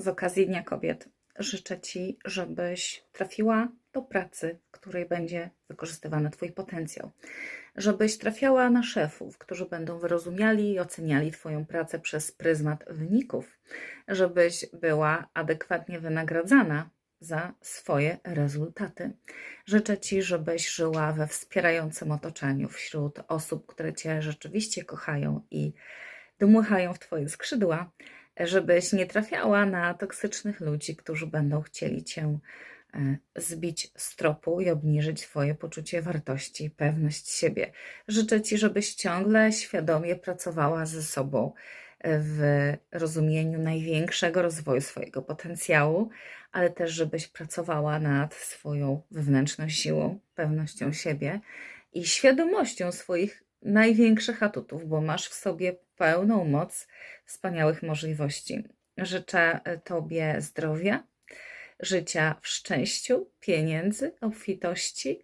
z okazji Dnia Kobiet życzę Ci, żebyś trafiła do pracy, w której będzie wykorzystywany Twój potencjał. Żebyś trafiała na szefów, którzy będą wyrozumiali i oceniali Twoją pracę przez pryzmat wyników. Żebyś była adekwatnie wynagradzana za swoje rezultaty. Życzę Ci, żebyś żyła we wspierającym otoczeniu wśród osób, które Cię rzeczywiście kochają i dmuchają w Twoje skrzydła, żebyś nie trafiała na toksycznych ludzi, którzy będą chcieli Cię e, zbić z tropu i obniżyć Twoje poczucie wartości i pewność siebie. Życzę Ci, żebyś ciągle świadomie pracowała ze sobą w rozumieniu największego rozwoju swojego potencjału, ale też żebyś pracowała nad swoją wewnętrzną siłą, pewnością siebie i świadomością swoich największych atutów, bo masz w sobie pełną moc wspaniałych możliwości. Życzę Tobie zdrowia, życia w szczęściu, pieniędzy, obfitości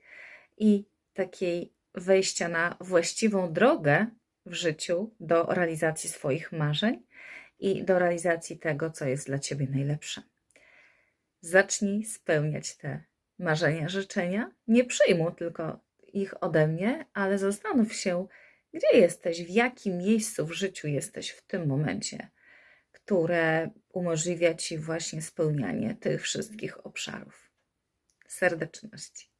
i takiej wejścia na właściwą drogę w życiu do realizacji swoich marzeń i do realizacji tego, co jest dla Ciebie najlepsze. Zacznij spełniać te marzenia, życzenia. Nie przyjmuj tylko ich ode mnie, ale zastanów się, gdzie jesteś, w jakim miejscu w życiu jesteś w tym momencie, które umożliwia Ci właśnie spełnianie tych wszystkich obszarów. Serdeczności.